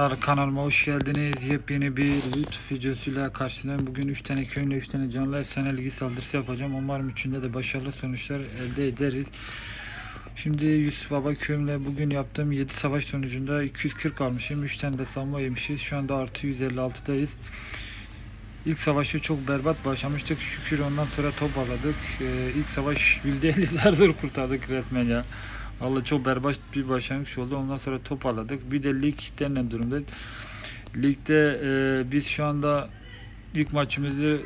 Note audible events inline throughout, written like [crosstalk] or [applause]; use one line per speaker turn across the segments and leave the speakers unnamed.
Kanalıma hoş geldiniz. Yepyeni bir YouTube videosuyla karşınızdayım. Bugün 3 tane köyümle 3 tane canlı efsane ligi saldırısı yapacağım. Umarım üçünde de başarılı sonuçlar elde ederiz. Şimdi Yusuf Baba köyümle bugün yaptığım 7 savaş sonucunda 240 almışım. 3 tane de savunma yemişiz. Şu anda artı 156'dayız. İlk savaşı çok berbat başlamıştık. Şükür ondan sonra top aladık. Ee, ilk savaş %50 [laughs] zar zor kurtardık resmen ya. Vallahi çok berbat bir başlangıç oldu. Ondan sonra top aladık. Bir de lig denilen durumda. Ligde e, biz şu anda ilk maçımızı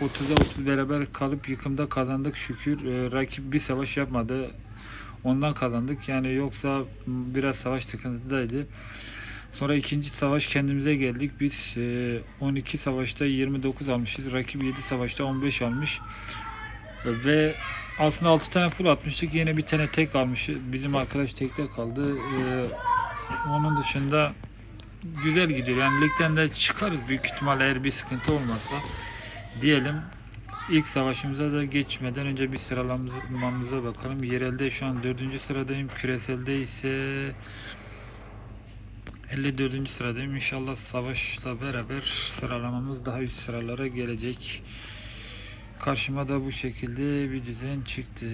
30'a 30 beraber kalıp yıkımda kazandık şükür. E, rakip bir savaş yapmadı. Ondan kazandık. Yani yoksa biraz savaş sıkıntıdaydı. Sonra ikinci savaş kendimize geldik. Biz e, 12 savaşta 29 almışız. Rakip 7 savaşta 15 almış. E, Ve aslında 6 tane full atmıştık. Yine bir tane tek almış. Bizim arkadaş tekte kaldı. Ee, onun dışında güzel gidiyor. Yani ligden de çıkarız büyük ihtimalle eğer bir sıkıntı olmazsa. Diyelim ilk savaşımıza da geçmeden önce bir sıralamamıza bakalım. Yerelde şu an 4. sıradayım. Küreselde ise 54. sıradayım. İnşallah savaşla beraber sıralamamız daha üst sıralara gelecek. Karşıma da bu şekilde bir düzen çıktı.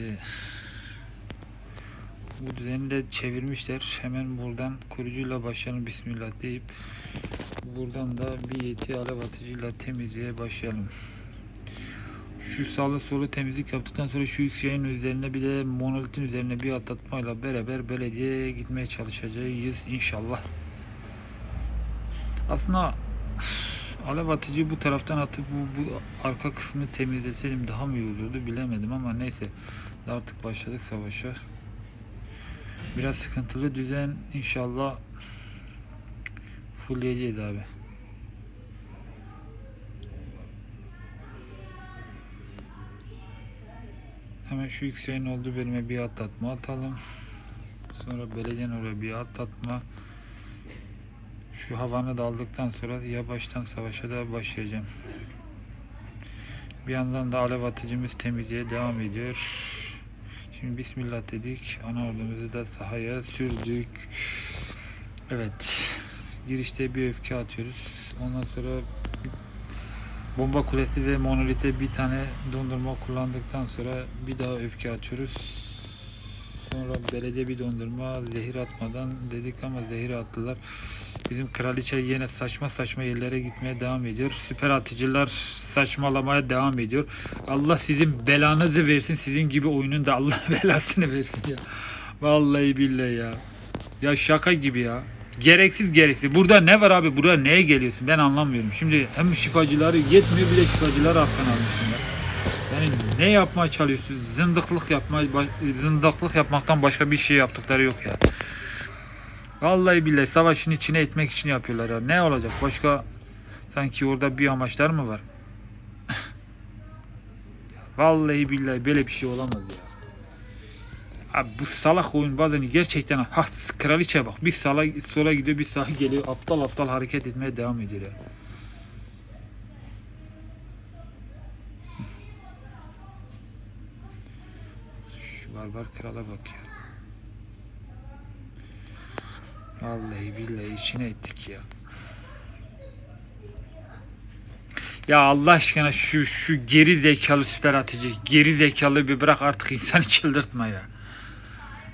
Bu düzeni de çevirmişler. Hemen buradan kurucuyla başlayalım Bismillah deyip buradan da bir yeti alev atıcıyla temizliğe başlayalım. Şu sağlı solu temizlik yaptıktan sonra şu X üzerine bir de monolitin üzerine bir atlatmayla beraber belediyeye gitmeye çalışacağız inşallah. Aslında Alev atıcıyı bu taraftan atıp bu, bu arka kısmını temizleseydim daha mı iyi olurdu bilemedim ama neyse artık başladık savaşa. Biraz sıkıntılı düzen inşallah fullleyeceğiz abi. Hemen şu yükseğin olduğu bölüme bir atlatma atalım. Sonra belediyenin oraya bir atlatma. Şu havanı da aldıktan sonra yavaştan savaşa da başlayacağım. Bir yandan da alev atıcımız temizliğe devam ediyor. Şimdi Bismillah dedik. Ana ordumuzu da sahaya sürdük. Evet. Girişte bir öfke atıyoruz. Ondan sonra bomba kulesi ve monolite bir tane dondurma kullandıktan sonra bir daha öfke atıyoruz. Sonra belediye bir dondurma zehir atmadan dedik ama zehir attılar. Bizim kraliçe yine saçma saçma yerlere gitmeye devam ediyor. Süper atıcılar saçmalamaya devam ediyor. Allah sizin belanızı versin. Sizin gibi oyunun da Allah [laughs] belasını versin ya. Vallahi billahi ya. Ya şaka gibi ya. Gereksiz gereksiz. Burada ne var abi? Buraya neye geliyorsun? Ben anlamıyorum. Şimdi hem şifacıları yetmiyor bir de şifacıları arkana almışsın ya. Yani ne yapmaya çalışıyorsun? Zındıklık yapma, zındıklık yapmaktan başka bir şey yaptıkları yok ya. Vallahi billahi savaşın içine etmek için yapıyorlar ya. Ne olacak? Başka sanki orada bir amaçlar mı var? [laughs] Vallahi billahi böyle bir şey olamaz ya. Abi bu salak oyun bazen gerçekten ha kraliçe bak bir sala sola gidiyor bir sağa geliyor aptal aptal hareket etmeye devam ediyor ya. [laughs] Şu barbar krala bak ya. Vallahi billahi içine ettik ya. Ya Allah aşkına şu şu geri zekalı süper atıcı, geri zekalı bir bırak artık insanı çıldırtma ya.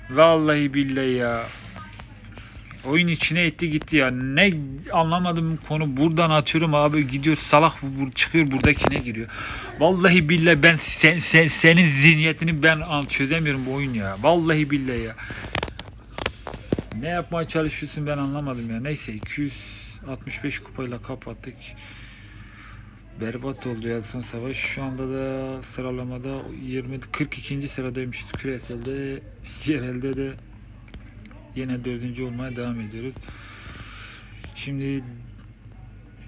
Vallahi billahi ya. Oyun içine etti gitti ya. Ne anlamadım konu buradan atıyorum abi gidiyor salak çıkıyor buradakine giriyor. Vallahi billahi ben sen, sen senin zihniyetini ben çözemiyorum bu oyun ya. Vallahi billahi ya. Ne yapmaya çalışıyorsun ben anlamadım ya. Neyse 265 kupayla kapattık. Berbat oldu ya son savaş. Şu anda da sıralamada 20 42. sıradaymışız küreselde. Yerelde de yine dördüncü olmaya devam ediyoruz. Şimdi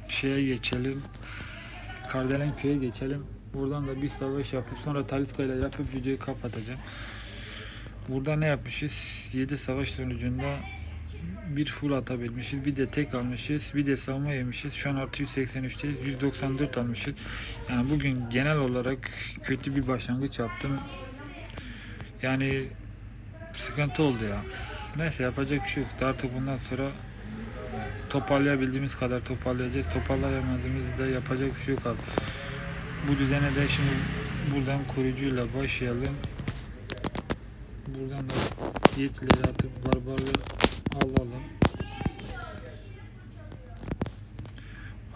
şeye geçelim. Kardelen köye geçelim. Buradan da bir savaş yapıp sonra Taliska ile yapıp videoyu kapatacağım. Burada ne yapmışız? 7 savaş sonucunda bir full atabilmişiz. Bir de tek almışız. Bir de savunma yemişiz. Şu an artı 183'teyiz. 194 almışız. Yani bugün genel olarak kötü bir başlangıç yaptım. Yani sıkıntı oldu ya. Neyse yapacak bir şey yok. Artık bundan sonra toparlayabildiğimiz kadar toparlayacağız. Toparlayamadığımızda yapacak bir şey yok abi. Bu düzene de şimdi buradan koruyucuyla başlayalım. Buradan da yetileri atıp barbarı alalım.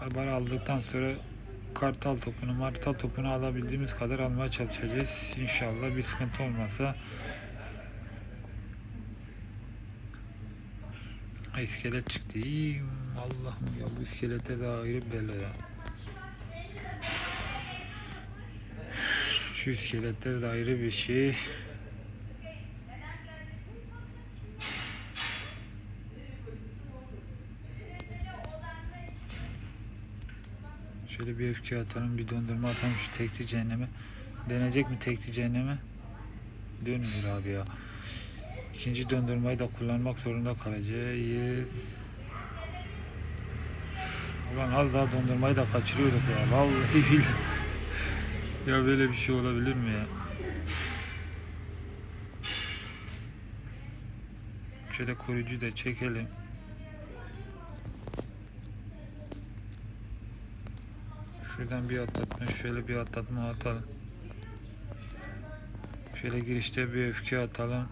Barbarı aldıktan sonra kartal topunu, martal topunu alabildiğimiz kadar almaya çalışacağız. İnşallah bir sıkıntı olmazsa Ha, iskelet çıktı. Allah'ım ya bu iskelete de ayrı bela ya. Şu iskeletler de ayrı bir şey. Şöyle bir öfke atalım, bir dondurma atalım şu tekli cehenneme. Denecek mi tekli cehenneme? Dönmüyor abi ya. İkinci dondurmayı da kullanmak zorunda kalacağız. Ulan az daha dondurmayı da kaçırıyorduk ya. Vallahi billahi. ya böyle bir şey olabilir mi ya? Şöyle koruyucu da çekelim. Şuradan bir atlatma, şöyle bir atlatma atalım. Şöyle girişte bir öfke atalım.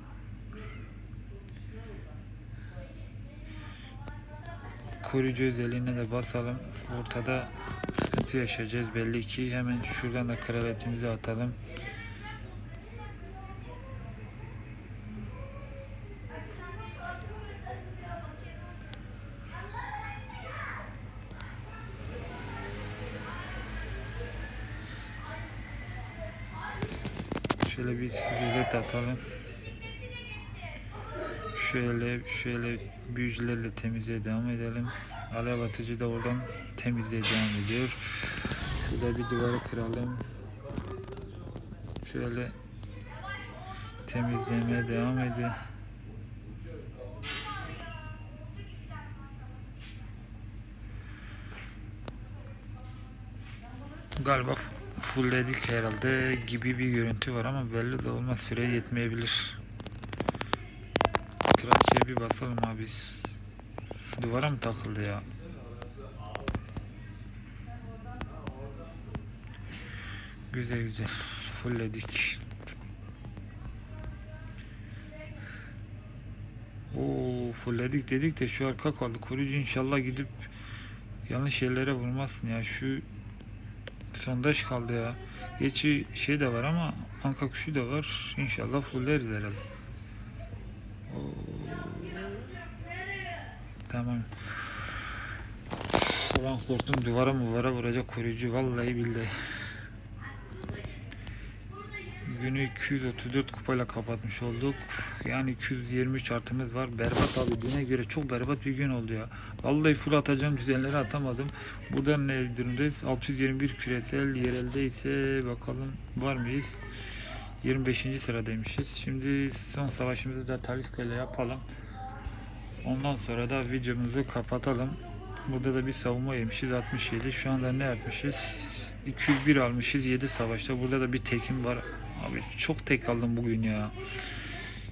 koruyucu özelliğine de basalım. Ortada sıkıntı yaşayacağız belli ki. Hemen şuradan da kraletimizi atalım. Şöyle bir iskelet atalım. Şöyle şöyle büyücülerle temizliğe devam edelim. Alev atıcı da oradan temizliğe devam ediyor. Şurada bir duvarı kıralım. Şöyle temizlemeye devam edin. Galiba fullledik herhalde gibi bir görüntü var ama belli de olmaz süre yetmeyebilir. Kraliçeye bir basalım abi. Duvara mı takıldı ya? Güzel güzel. Fullledik. Oo fullledik dedik de şu arka kaldı. Koruyucu inşallah gidip yanlış yerlere vurmazsın ya. Şu sondaj kaldı ya. Geçi şey de var ama anka kuşu da var. İnşallah fulleriz herhalde. Tamam. Ulan korktum duvara muvara vuracak koruyucu vallahi billahi. Günü 234 kupayla kapatmış olduk. Yani 223 artımız var. Berbat abi düne göre çok berbat bir gün oldu ya. Vallahi full atacağım düzenleri atamadım. Burada ne durumdayız? 621 küresel yerelde ise bakalım var mıyız? 25. sıradaymışız. Şimdi son savaşımızı da Taliska ile yapalım. Ondan sonra da videomuzu kapatalım. Burada da bir savunma yemişiz 67. Şu anda ne yapmışız? 201 almışız 7 savaşta. Burada da bir tekim var. Abi çok tek aldım bugün ya.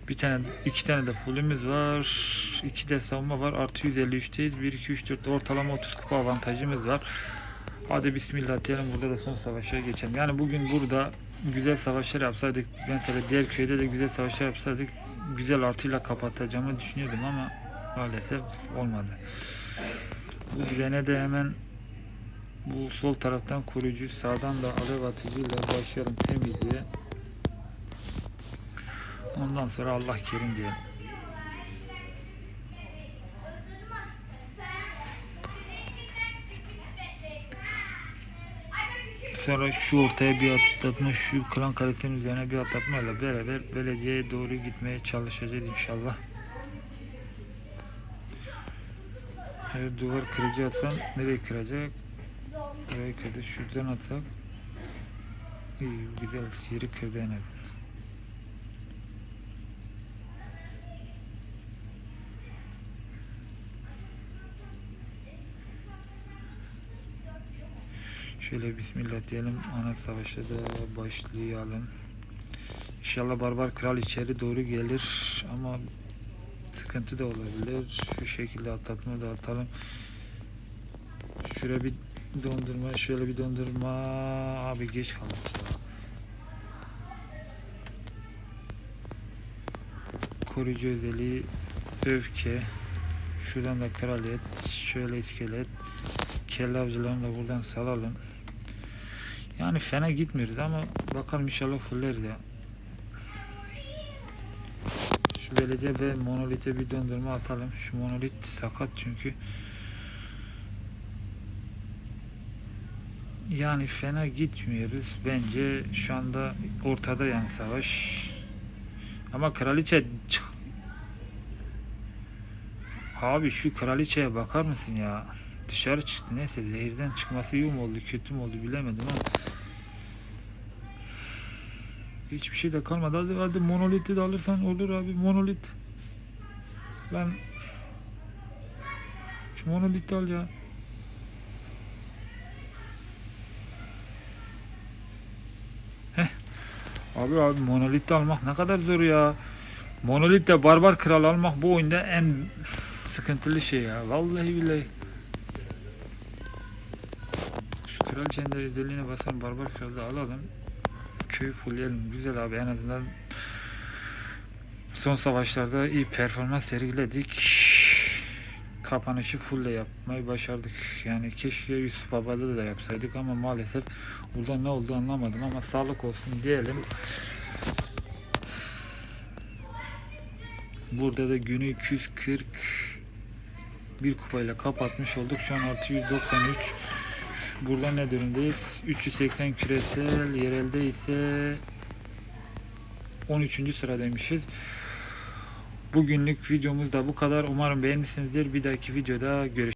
Bir tane, iki tane de fullümüz var. iki de savunma var. Artı 153'teyiz. 1, 2, 3, 4 ortalama 30 kupa avantajımız var. Hadi bismillah diyelim burada da son savaşa geçelim. Yani bugün burada güzel savaşlar yapsaydık mesela diğer köyde de güzel savaşlar yapsaydık güzel artıyla kapatacağımı düşünüyordum ama maalesef olmadı. Bu gidene de hemen bu sol taraftan koruyucu sağdan da alev atıcıyla başlayalım temizliğe. Ondan sonra Allah kerim diyelim. Sonra şu ortaya bir atlatma, şu klan kalesinin üzerine bir atlatmayla beraber belediyeye doğru gitmeye çalışacağız inşallah. Evet, duvar kırıcı atsan nereye kıracak? Burayı kırdı. Şuradan atsak iyi güzel yeri kırdı en azından. Şöyle bismillah diyelim. Ana savaşa da başlayalım. İnşallah barbar kral içeri doğru gelir ama sıkıntı da olabilir. Şu şekilde atlatma da atalım. Şöyle bir dondurma, şöyle bir dondurma. Abi geç kaldık ya. Koruyucu özelliği öfke. Şuradan da kraliyet. Şöyle iskelet. Kelle avcılarını da buradan salalım. Yani fena gitmiyoruz ama bakalım inşallah fulleriz ya. Şu belediye ve monolite bir dondurma atalım. Şu monolit sakat çünkü. Yani fena gitmiyoruz. Bence şu anda ortada yani savaş. Ama kraliçe çık. Abi şu kraliçeye bakar mısın ya? Dışarı çıktı. Neyse zehirden çıkması iyi mi oldu kötü mü oldu bilemedim ama. Hiçbir şey de kalmadı. Hadi, hadi monoliti de alırsan olur abi monolit. Lan şu monoliti al ya. Heh. Abi abi monolit almak ne kadar zor ya. Monolit de barbar kral almak bu oyunda en sıkıntılı şey ya. Vallahi billahi. Şu kraliçenin de özelliğine basalım. Barbar kralı da alalım. Köyü fullleyelim. Güzel abi en azından son savaşlarda iyi performans sergiledik. Kapanışı fulle yapmayı başardık. Yani keşke Yusuf Baba'da da yapsaydık ama maalesef burada ne oldu anlamadım ama sağlık olsun diyelim. Burada da günü 240 bir kupayla kapatmış olduk. Şu an artı 193. Burada ne durumdayız? 380 küresel, yerelde ise 13. sıradaymışız. Bugünlük videomuz da bu kadar. Umarım beğenmişsinizdir. Bir dahaki videoda görüşürüz.